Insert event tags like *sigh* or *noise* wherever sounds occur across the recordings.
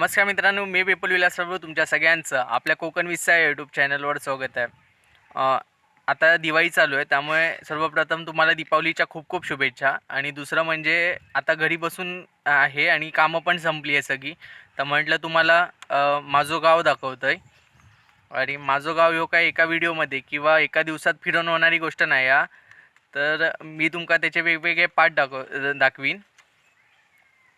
नमस्कार मित्रांनो मी विपुल विलास सर्व तुमच्या सगळ्यांचं आपल्या कोकण विस्सा या यूट्यूब चॅनलवर स्वागत आहे. आता दिवाळी चालू आहे त्यामुळे सर्वप्रथम तुम्हाला दीपावलीच्या खूप खूप शुभेच्छा. आणि दुसरं म्हणजे आता घरी बसून आहे आणि कामं पण संपली आहे सगळी. तर म्हटलं तुम्हाला माझं गाव दाखवतं आहे आणि माझं गाव ह्यो काय एका व्हिडिओमध्ये किंवा एका दिवसात फिरून होणारी गोष्ट नाही हा. तर मी तुमका त्याचे वेगवेगळे पार्ट दाखव दाखवीन.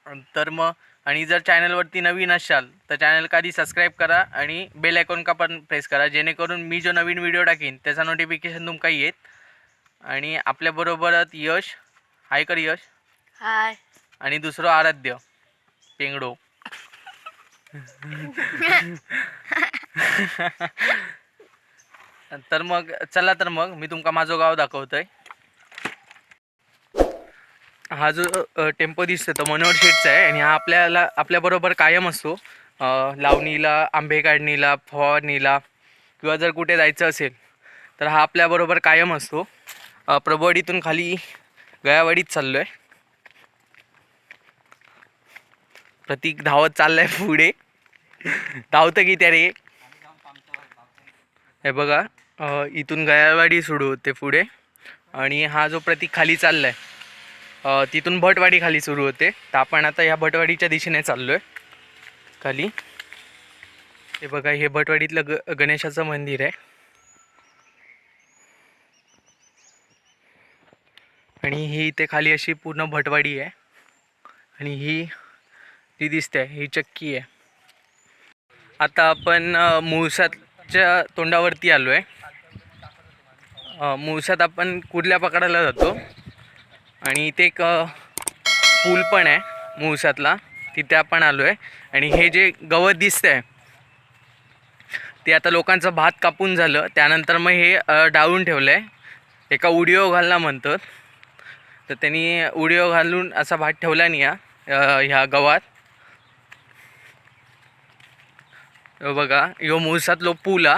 तर मग आणि जर चॅनलवरती नवीन असाल तर चॅनल आधी सबस्क्राईब करा आणि बेल आयकॉन का पण प्रेस करा जेणेकरून मी जो नवीन व्हिडिओ टाकीन त्याचा नोटिफिकेशन तुमका येत आणि आपल्याबरोबरच यश. हाय कर यश. हाय आणि दुसरं आराध्य. पेंगडो. *laughs* तर मग चला तर मग मी तुमका माझं गाव दाखवतोय. हा जो टेम्पो दिसतो तो मनोहर शेटचा आहे आणि हा आपल्याला आपल्याबरोबर कायम असतो. लावणीला आंबे काढणीला फवारणीला किंवा जर कुठे जायचं असेल तर हा आपल्याबरोबर कायम असतो. प्रभवाडीतून खाली गयावाडीत चाललो आहे प्रतीक धावत चाललाय पुढे. धावतं की त्या रे हे बघा इथून गयावाडी सुरू होते पुढे. आणि हा जो प्रतीक खाली चाललाय तिथून भटवाडी खाली सुरू होते. तर आपण आता ह्या भटवाडीच्या दिशेने चाललोय. खाली. हे बघा हे भटवाडीतलं ग गणेशाचं मंदिर आहे. आणि ही इथे खाली अशी पूर्ण भटवाडी आहे. आणि ही ती दिसते ही चक्की आहे. आता आपण मुळसाच्या तोंडावरती आलो आहे मुळसात आपण कुर्ल्या पकडायला जातो. आणि इथे एक पूल पण आहे मुळसातला तिथे आपण आलो आहे आणि हे जे गवत दिसतंय ते आता लोकांचं भात कापून झालं. त्यानंतर मग हे डाळून ठेवलं आहे एका उडिओ घालला म्हणतात. तर त्यांनी उडिओ घालून असा भात ठेवला नाही ह्या गवात. बघा ह्यो मुळसातलो पूल हा.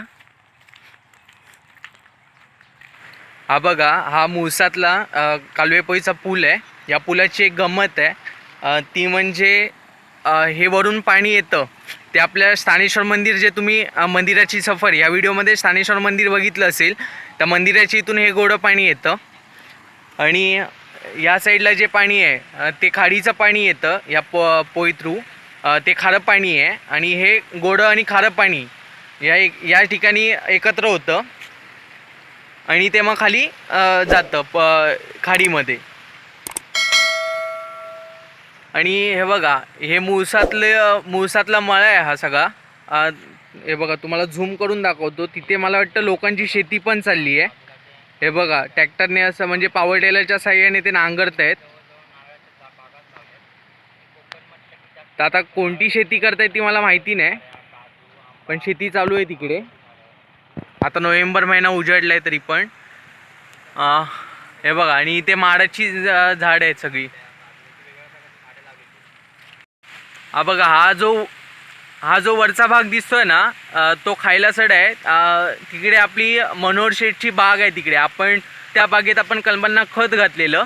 हा बघा हा मुळसातला कालवेपोईचा पूल आहे. या पुलाची एक गंमत आहे. ती म्हणजे हे वरून पाणी येतं. ते आपल्या स्थानेश्वर मंदिर जे तुम्ही मंदिराची सफर या व्हिडिओमध्ये स्थानेश्वर मंदिर बघितलं असेल त्या मंदिराच्या इथून हे गोडं पाणी येतं. आणि या साईडला जे पाणी आहे ते खाडीचं पाणी येतं या पो पोई थ्रू ते खारं पाणी आहे. आणि हे गोडं आणि खारं पाणी या एक या ठिकाणी एकत्र होतं. आणि ते मग खाली जातं प खाडीमध्ये. आणि हे बघा हे मुळसातले मुळसातला मळा आहे हा सगळा. हे बघा तुम्हाला झूम करून दाखवतो. तिथे मला वाटतं लोकांची शेती पण चालली आहे. हे बघा ट्रॅक्टरने असं म्हणजे पावर टेलरच्या साह्याने ते नांगरत आहेत. तर आता कोणती शेती करतायत ती मला माहिती नाही. पण शेती चालू आहे तिकडे. आता नोव्हेंबर महिना उजाडलाय तरी पण. हे बघा आणि इथे माडाची झाड आहेत सगळी. हा बघा हा जो हा जो वरचा भाग दिसतोय ना तो खायला सड आहे. तिकडे आपली मनोहर शेठची बाग आहे तिकडे. आपण त्या बागेत आपण कलमांना खत घातलेलं.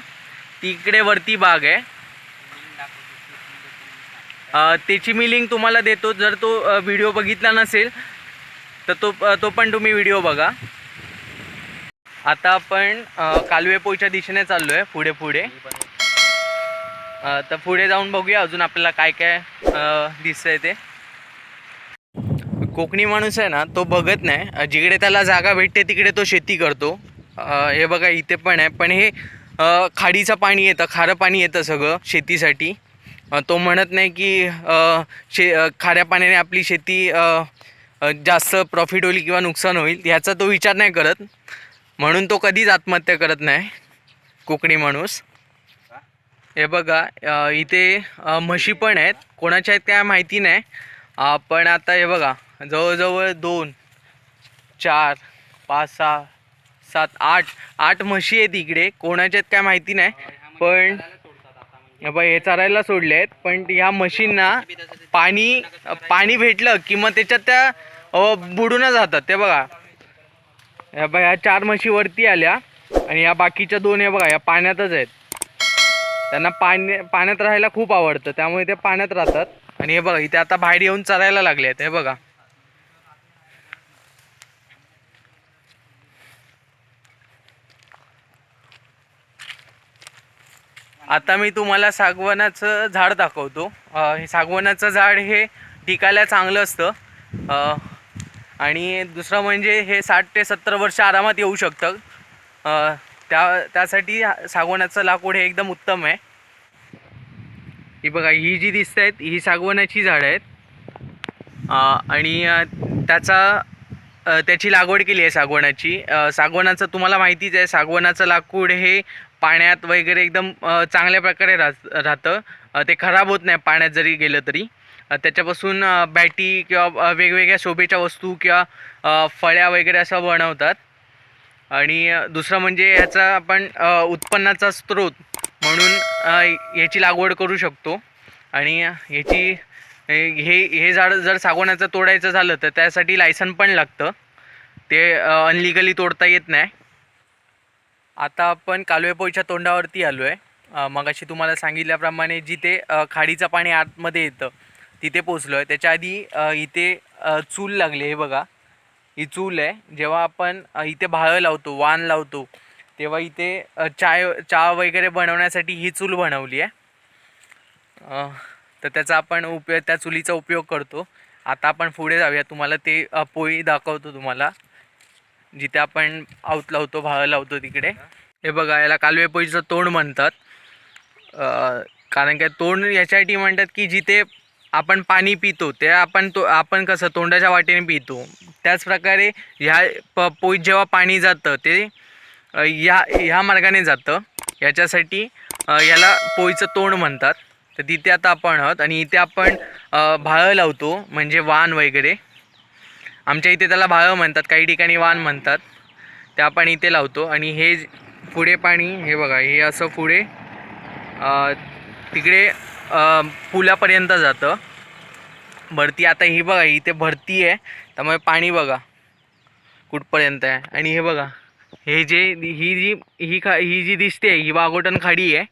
तिकडे वरती बाग आहे. त्याची मी लिंक तुम्हाला देतो. जर तो व्हिडिओ बघितला नसेल तर तो तो पण तुम्ही व्हिडिओ बघा. आता आपण अ, कालवेपोईच्या दिशेने चाललो आहे पुढे. पुढे तर पुढे जाऊन बघूया अजून आपल्याला काय काय दिसतंय ते. कोकणी माणूस आहे ना तो बघत नाही. जिकडे त्याला जागा भेटते तिकडे तो शेती करतो. हे बघा इथे पण आहे. पण हे खाडीचं पाणी येतं खारं पाणी येतं सगळं शेतीसाठी. तो म्हणत नाही की शे खाऱ्या पाण्याने आपली शेती जास्त प्रॉफिट होईल किंवा नुकसान होईल ह्याचा तो विचार नाही करत. म्हणून तो कधीच आत्महत्या करत नाही. कोकणी माणूस. हे बघा इथे म्हशी पण आहेत. कोणाच्या आहेत काय माहिती नाही. पण आता हे बघा जवळजवळ दोन चार पाच सहा सात आठ आठ म्हशी आहेत इकडे. कोणाच्या आहेत काय माहिती नाही. पण बघ हे चरायला सोडले आहेत पण ह्या म्हशींना पाणी पाणी भेटलं की मग त्याच्यात त्या बुडूनच जातात. ते बघा. या बघा ह्या चार म्हशी वरती आल्या आणि या बाकीच्या दोन हे बघा या पाण्यातच आहेत. त्यांना पाणी पाण्यात राहायला खूप आवडतं. त्यामुळे ते पाण्यात राहतात. आणि हे बघा इथे आता बाहेर येऊन चरायला लागले आहेत. हे बघा. आता मी तुम्हाला सागवनाचं झाड दाखवतो. हे सागवनाचं झाड हे टिकायला चांगलं असतं. आणि दुसरं म्हणजे हे साठ ते सत्तर वर्ष आरामात येऊ शकतं. त्या त्यासाठी सागवनाचं लाकूड हे एकदम उत्तम आहे. ही बघा ही जी दिसत आहेत ही सागवनाची झाडं आहेत. आणि त्याचा त्याची लागवड केली आहे सागवनाची. सागवनाचं तुम्हाला माहितीच आहे सागवनाचं लाकूड हे पाण्यात वगैरे एकदम चांगल्या प्रकारे राहत. राहतं ते खराब होत नाही पाण्यात जरी गेलं तरी. त्याच्यापासून बॅटी किंवा वेगवेगळ्या शोभेच्या वस्तू किंवा फळ्या वगैरे असं बनवतात. आणि दुसरं म्हणजे याचा आपण उत्पन्नाचा स्रोत म्हणून याची लागवड करू शकतो. आणि याची हे हे झाड जर सागवानाचं तोडायचं झालं तर त्यासाठी लायसन पण लागतं. ते अनलिगली तोडता येत नाही. आता आपण कालवेपोईच्या तोंडावरती आलो आहे मगाशी तुम्हाला सांगितल्याप्रमाणे जिथे खाडीचं पाणी आतमध्ये येतं तिथे पोचलो आहे त्याच्या आधी इथे चूल लागली हे बघा. ही चूल आहे. जेव्हा आपण इथे भाळं लावतो वाण लावतो तेव्हा इथे चाय चहा वगैरे बनवण्यासाठी ही चूल बनवली आहे. तर त्याचा आपण उपयोग त्या चुलीचा उपयोग करतो. आता आपण पुढे जाऊया. तुम्हाला ते पोळी दाखवतो तुम्हाला. जिथे आपण आऊत लावतो भाळं लावतो तिकडे. हे बघा याला कालवे पोळीचं तोंड म्हणतात. कारण काय तोंड याच्यासाठी म्हणतात की जिथे आपण पाणी पितो ते आपण तो आपण कसं तोंडाच्या वाटेने पितो. त्याचप्रकारे ह्या प पोईत जेव्हा पाणी जातं ते ह्या या ह्या मार्गाने जातं. याच्यासाठी याला पोईचं तोंड म्हणतात. तर तिथे आता आपण आहोत आणि इथे आपण भाळं लावतो म्हणजे वाण वगैरे. आमच्या इथे त्याला भाळं म्हणतात काही ठिकाणी वाण म्हणतात. ते आपण इथे लावतो आणि हे पुढे पाणी हे बघा हे असं पुढे तिकडे पुलापर्यंत जातं. भरती आता ही बघा इथे भरती आहे त्यामुळे पाणी बघा कुठपर्यंत आहे. आणि हे बघा हे जे ही जी ही खा ही जी दिसते ही वाघोटन खाडी आहे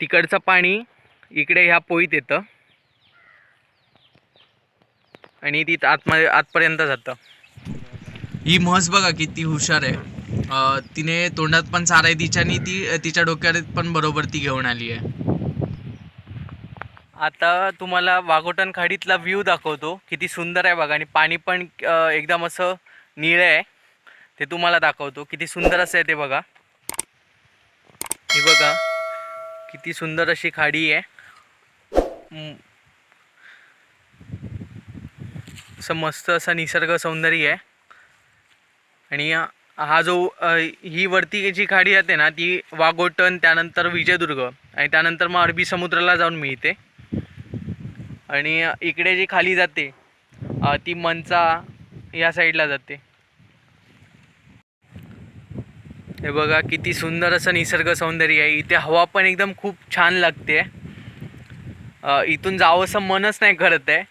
तिकडचं पाणी इकडे ह्या पोईत येतं. आणि ती आतमध्ये आतपर्यंत जातं. ही म्हस बघा किती हुशार आहे. तिने तोंडात पण चारा आहे तिच्यानी ती तिच्या डोक्यात पण बरोबर ती घेऊन आली आहे. आता तुम्हाला वाघोटन खाडीतला व्ह्यू दाखवतो. किती सुंदर आहे बघा. आणि पाणी पण एकदम असं निळं आहे. ते तुम्हाला दाखवतो. किती सुंदर असं आहे ते बघा. हे बघा. किती सुंदर अशी खाडी आहे म- असं मस्त असं निसर्ग सौंदर्य आहे. आणि हा जो ही वरती जी खाडी जाते ना ती वाघोटन त्यानंतर विजयदुर्ग आणि त्यानंतर मग अरबी समुद्राला जाऊन मिळते. आणि इकडे जी खाली जाते ती मनचा या साईडला जाते. हे बघा किती सुंदर असं निसर्ग सौंदर्य आहे. इथे हवा पण एकदम खूप छान लागते. इथून जावंसं मनच नाही करत आहे.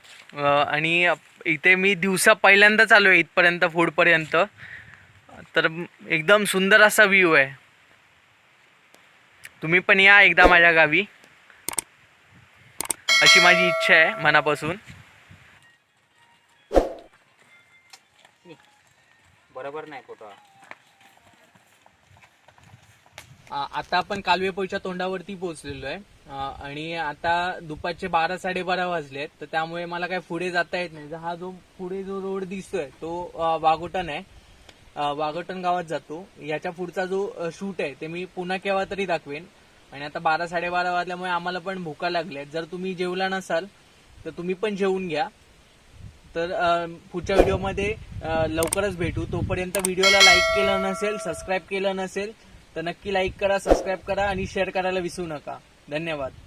आणि इथे मी दिवसा पहिल्यांदा चालू आहे इथपर्यंत फूडपर्यंत तर एकदम सुंदर असा व्ह्यू आहे. तुम्ही पण या एकदा माझ्या गावी. अशी माझी इच्छा आहे मनापासून. बरोबर नाही कुठं. आ- आता आपण कालवेपोईच्या तोंडावरती पोहोचलेलो आहे. आणि आता दुपारचे बारा साडेबारा वाजले आहेत तर त्यामुळे मला काय पुढे जाता येत नाही. हा जो पुढे जो रोड दिसतोय तो वाघोटण वाघोटन आहे वाघोटन गावात जातो. याच्या पुढचा जो शूट आहे ते मी पुन्हा केव्हा तरी दाखवेन. आणि आता बारा साडेबारा वाजल्यामुळे आम्हाला पण भूका लागल्या जर तुम्ही जेवला नसाल तर तुम्ही पण जेवून घ्या. तर पुढच्या व्हिडिओमध्ये लवकरच भेटू. तोपर्यंत व्हिडिओला लाईक केलं नसेल सबस्क्राईब केलं नसेल तर नक्की लाईक करा सबस्क्राईब करा आणि शेअर करायला विसरू नका. धन्यवाद.